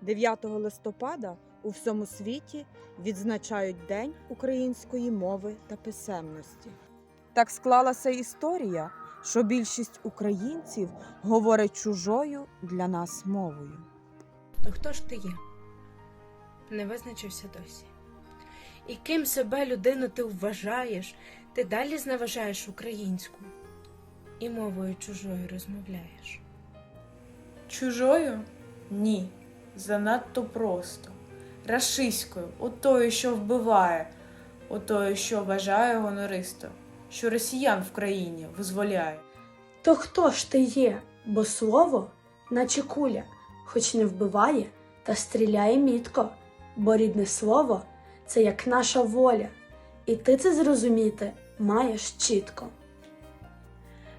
9 листопада у всьому світі відзначають День української мови та писемності. Так склалася історія, що більшість українців говорить чужою для нас мовою. То хто ж ти є? Не визначився досі. І ким себе людину ти вважаєш, ти далі зневажаєш українську і мовою чужою розмовляєш. Чужою? Ні. Занадто просто. Рашиською, отою, що вбиває, отою, що вважає гонористо, що росіян в країні визволяє. То хто ж ти є? Бо слово, наче куля, хоч не вбиває, та стріляє мітко, бо рідне слово це як наша воля, і ти це зрозуміти маєш чітко.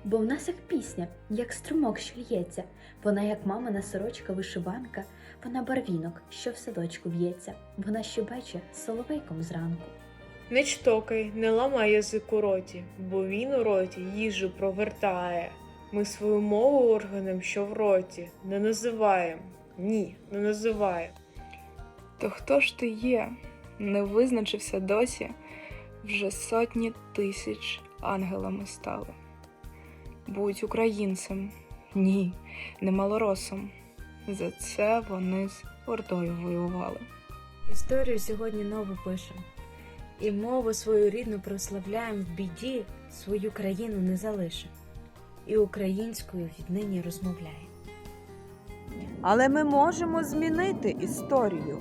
Бо в нас як пісня, як струмок, що лється, вона як мамина сорочка вишиванка, вона барвінок, що в садочку в'ється, вона щебече соловейком зранку. Не чтокай, не ламай язик у роті, бо він у роті їжу провертає. Ми свою мову органом, що в роті, не називаємо. Ні, не називаємо. То хто ж ти є? Не визначився досі, вже сотні тисяч ангелами стали. Будь українцем, ні, не малоросом. За це вони з Ордою воювали. Історію сьогодні нову пишем. І мову свою рідну прославляєм в біді, свою країну не залишим. І українською віднині розмовляємо. Але ми можемо змінити історію.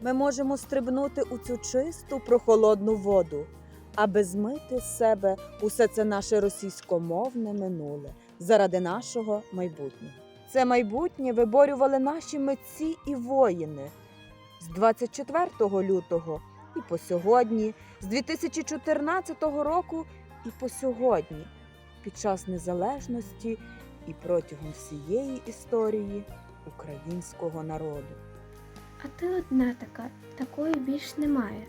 Ми можемо стрибнути у цю чисту прохолодну воду, аби змити з себе усе це наше російськомовне минуле заради нашого майбутнього. Це майбутнє виборювали наші митці і воїни з 24 лютого і по сьогодні, з 2014 року і по сьогодні, під час незалежності і протягом всієї історії українського народу. А ти одна така, такої більш немає.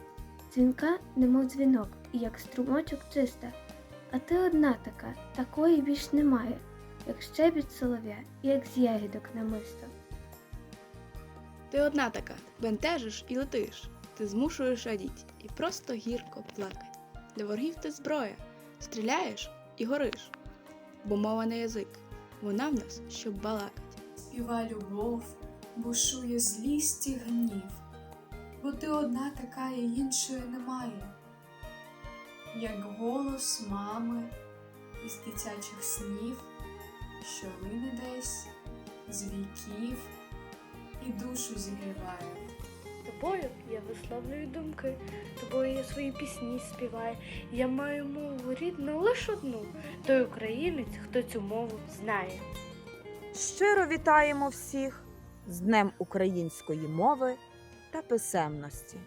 Дзвінка, немов дзвінок, і як струмочок чиста. А ти одна така, такої більш немає, як щебіт солов'я, як з ягідок намисто. Ти одна така, бентежиш і летиш. Ти змушуєш радіть і просто гірко плакать. Для ворогів ти зброя, стріляєш і гориш. Бо мова не язик, вона в нас, щоб балакать. співа любов, бушує злість і гнів, бо ти одна така і іншої немає, як голос мами із дитячих снів, що лине десь з віків і душу зігріває. Тобою я висловлюю думки, тобою я свої пісні співаю. Я маю мову рідну лише одну, той українець, хто цю мову знає. Щиро вітаємо всіх з Днем української мови та писемності.